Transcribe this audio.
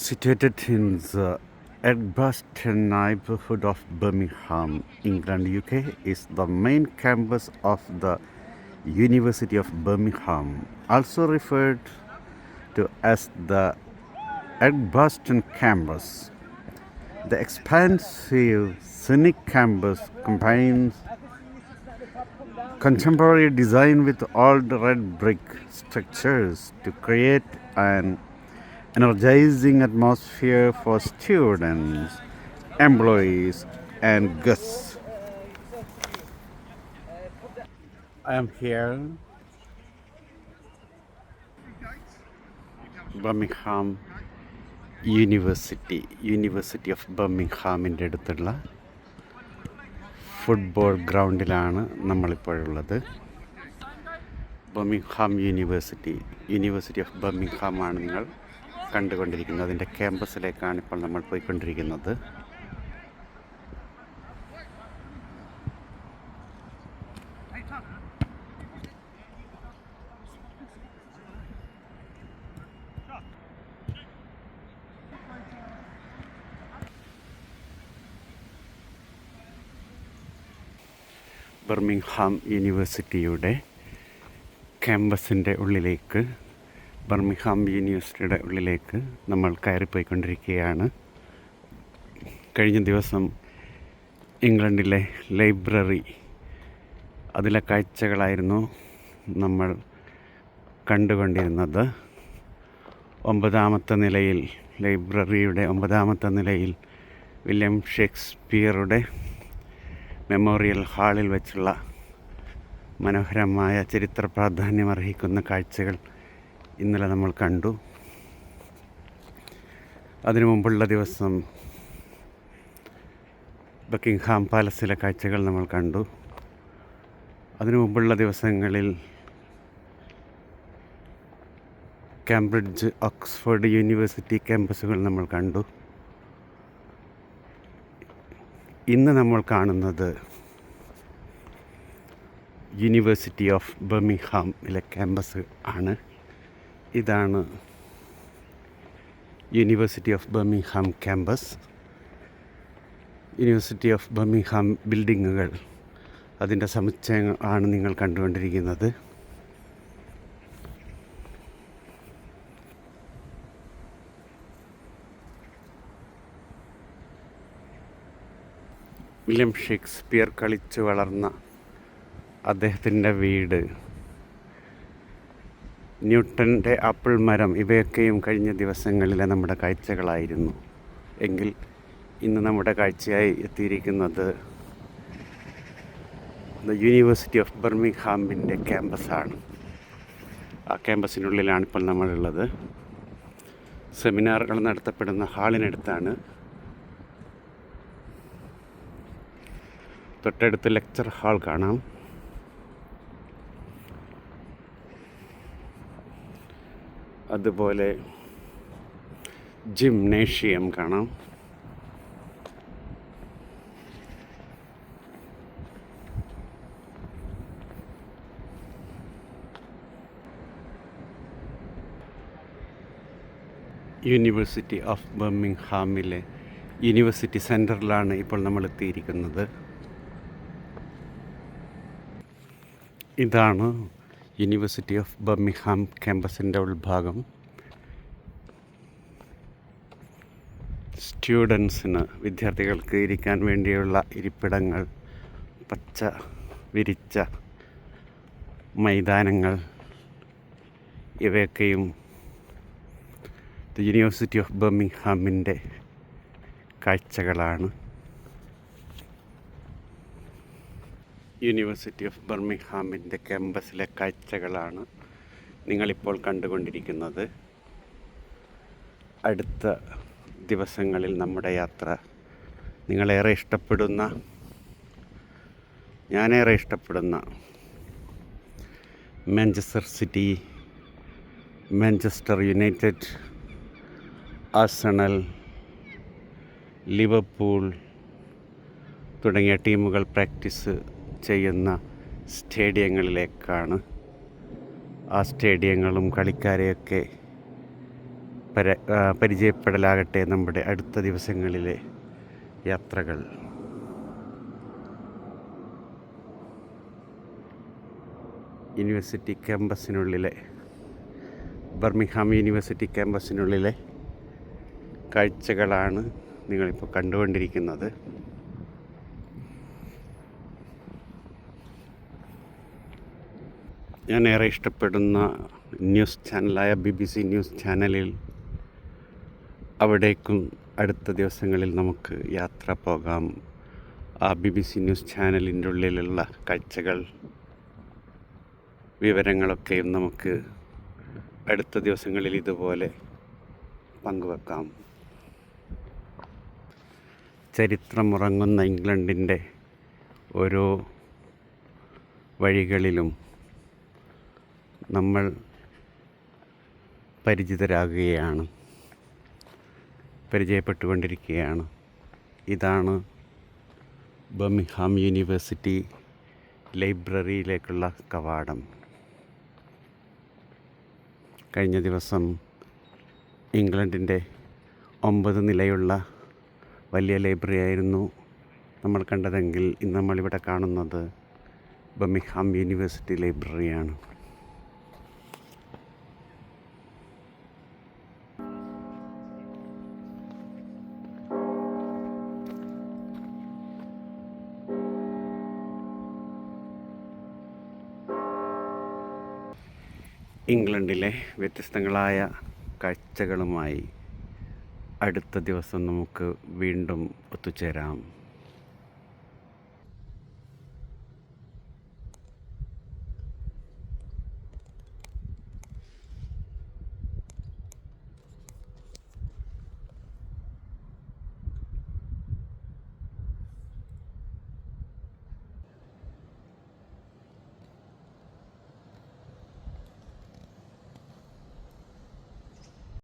Situated in the Edgbaston neighbourhood of Birmingham, England, UK, is the main campus of the University of Birmingham, also referred to as the Edgbaston campus. The expansive, scenic campus combines contemporary design with old red brick structures to create an energizing atmosphere for students, employees, and guests. I am here, Birmingham University, University of ബർമിംഗ്ഹാമിന്റെ അടുത്തുള്ള football ഗ്രൗണ്ടിലാണ് നമ്മളിപ്പോഴുള്ളത് Birmingham university university of ആണ് നിങ്ങൾ കണ്ടുകൊണ്ടിരിക്കുന്നത് അതിന്റെ ക്യാമ്പസിലേക്കാണ് ഇപ്പോൾ നമ്മൾ പോയിക്കൊണ്ടിരിക്കുന്നത്. ബർമിംഗ്ഹാം യൂണിവേഴ്സിറ്റിയുടെ ക്യാമ്പസിന്റെ ഉള്ളിലേക്ക് ബർമിംഗ്ഹാം യൂണിവേഴ്സിറ്റിയുടെ ഉള്ളിലേക്ക് നമ്മൾ കയറിപ്പോയിക്കൊണ്ടിരിക്കുകയാണ്. കഴിഞ്ഞ ദിവസം ഇംഗ്ലണ്ടിലെ ലൈബ്രറി അതിലെ കാഴ്ചകളായിരുന്നു നമ്മൾ കണ്ടുകൊണ്ടിരുന്നത്. ഒമ്പതാമത്തെ നിലയിൽ ലൈബ്രറിയുടെ ഒമ്പതാമത്തെ നിലയിൽ വില്യം ഷേക്സ്പിയറുടെ മെമ്മോറിയൽ ഹാളിൽ വെച്ചുള്ള മനോഹരമായ ചരിത്ര പ്രാധാന്യമർഹിക്കുന്ന കാഴ്ചകൾ ഇന്നലെ നമ്മൾ കണ്ടു. അതിനു മുമ്പുള്ള ദിവസം ബക്കിംഗ്ഹാം പാലസിലെ കാഴ്ചകൾ നമ്മൾ കണ്ടു. അതിനു മുമ്പുള്ള ദിവസങ്ങളിൽ കാംബ്രിഡ്ജ് ഓക്സ്ഫോർഡ് യൂണിവേഴ്സിറ്റി ക്യാമ്പസുകൾ നമ്മൾ കണ്ടു. ഇന്ന് നമ്മൾ കാണുന്നത് യൂണിവേഴ്സിറ്റി ഓഫ് ബർമിംഗ്ഹാമിലെ ക്യാമ്പസ് ആണ്. ഇതാണ് university of Birmingham campus university of Birmingham ബിൽഡിങ്ങുകൾ അതിന്റെ സമുച്ചയങ്ങൾ ആണ് നിങ്ങൾ കണ്ടുകൊണ്ടിരിക്കുന്നത്. വില്യം ഷേക്സ്പിയർ കളിച്ചു വളർന്ന അദ്ദേഹത്തിന്റെ വീട് ന്യൂട്ടന്റെ ആപ്പിൾ മരം ഇവയൊക്കെയും കഴിഞ്ഞ ദിവസങ്ങളിലെ നമ്മുടെ കാഴ്ചകളായിരുന്നു. എങ്കിൽ ഇന്ന് നമ്മുടെ കാഴ്ചയായി എത്തിയിരിക്കുന്നത് ദ യൂണിവേഴ്സിറ്റി ഓഫ് ബർമിംഗ്ഹാമിന്റെ ക്യാമ്പസാണ്. ആ ക്യാമ്പസിനുള്ളിലാണ് ഇപ്പോൾ നമ്മളുള്ളത്. സെമിനാറുകൾ നടത്തപ്പെടുന്ന ഹാളിനടുത്താണ്. തൊട്ടടുത്ത് ലെക്ചർ ഹാൾ കാണാം. അതുപോലെ ജിംനേഷ്യം കാണാം. യൂണിവേഴ്സിറ്റി ഓഫ് ബർമിംഗ്ഹാമിലെ യൂണിവേഴ്സിറ്റി സെന്ററിലാണ് ഇപ്പോൾ നമ്മൾ എത്തിയിരിക്കുന്നത്. ഇതാണ് യൂണിവേഴ്സിറ്റി ഓഫ് ബർമിഹാം ക്യാമ്പസിന്റെ ഉൾഭാഗം സ്റ്റുഡൻസിന് വിദ്യാർത്ഥികൾക്ക് ഇരിക്കാൻ വേണ്ടിയുള്ള ഇരിപ്പിടങ്ങൾ പച്ച വിരിച്ച മൈതാനങ്ങൾ ഇവയൊക്കെയും ദ യൂണിവേഴ്സിറ്റി ഓഫ് ബർമിംഗ്ഹാമിന്റെ കാഴ്ചകളാണ്. യൂണിവേഴ്സിറ്റി ഓഫ് ബർമിംഗ്ഹാമിന്റെ ക്യാമ്പസിലെ കാഴ്ചകളാണ് നിങ്ങളിപ്പോൾ കണ്ടുകൊണ്ടിരിക്കുന്നത്. അടുത്ത ദിവസങ്ങളിൽ നമ്മുടെ യാത്ര നിങ്ങളേറെ ഇഷ്ടപ്പെടുന്ന ഞാനേറെ ഇഷ്ടപ്പെടുന്ന Manchester City Manchester United Arsenal Liverpool തുടങ്ങിയ ടീമുകൾ പ്രാക്ടീസ് ചെയ്യുന്ന സ്റ്റേഡിയങ്ങളിലേക്കാണ് ആ സ്റ്റേഡിയങ്ങളും കളിക്കാരെയൊക്കെ പര പരിചയപ്പെടലാകട്ടെ നമ്മുടെ അടുത്ത ദിവസങ്ങളിലെ യാത്രകൾ. യൂണിവേഴ്സിറ്റി ക്യാമ്പസിനുള്ളിലെ ബർമിഹാം യൂണിവേഴ്സിറ്റി ക്യാമ്പസിനുള്ളിലെ കാഴ്ചകളാണ് നിങ്ങളിപ്പോൾ കണ്ടുകൊണ്ടിരിക്കുന്നത്. ഞാൻ ഏറെ ഇഷ്ടപ്പെടുന്ന ന്യൂസ് ചാനലായ ബി ബി സി ന്യൂസ് ചാനലിൽ അവിടേക്കും അടുത്ത ദിവസങ്ങളിൽ നമുക്ക് യാത്ര പോകാം. ആ ബി ബി സി ന്യൂസ് ചാനലിന്റെ ഉള്ളിലുള്ള കാഴ്ചകൾ വിവരങ്ങളൊക്കെയും നമുക്ക് അടുത്ത ദിവസങ്ങളിൽ ഇതുപോലെ പങ്കുവെക്കാം. ചരിത്രമുറങ്ങുന്ന ഇംഗ്ലണ്ടിന്റെ ഓരോ വഴികളിലും നമ്മൾ പരിചിതരാകുകയാണ് പരിചയപ്പെട്ടുകൊണ്ടിരിക്കുകയാണ്. ഇതാണ് ബമിഹാം യൂണിവേഴ്സിറ്റി ലൈബ്രറിയിലേക്കുള്ള കവാടം. കഴിഞ്ഞ ദിവസം ഇംഗ്ലണ്ടിന്റെ ഒമ്പത് നിലയുള്ള വലിയ ലൈബ്രറി ആയിരുന്നു നമ്മൾ കണ്ടതെങ്കിൽ ഇന്ന് നമ്മളിവിടെ കാണുന്നത് ബമിഹാം യൂണിവേഴ്സിറ്റി ലൈബ്രറിയാണ്. ഇംഗ്ലണ്ടിലെ വ്യത്യസ്തങ്ങളായ കാഴ്ചകളുമായി അടുത്ത ദിവസം നമുക്ക് വീണ്ടും ഒത്തുചേരാം.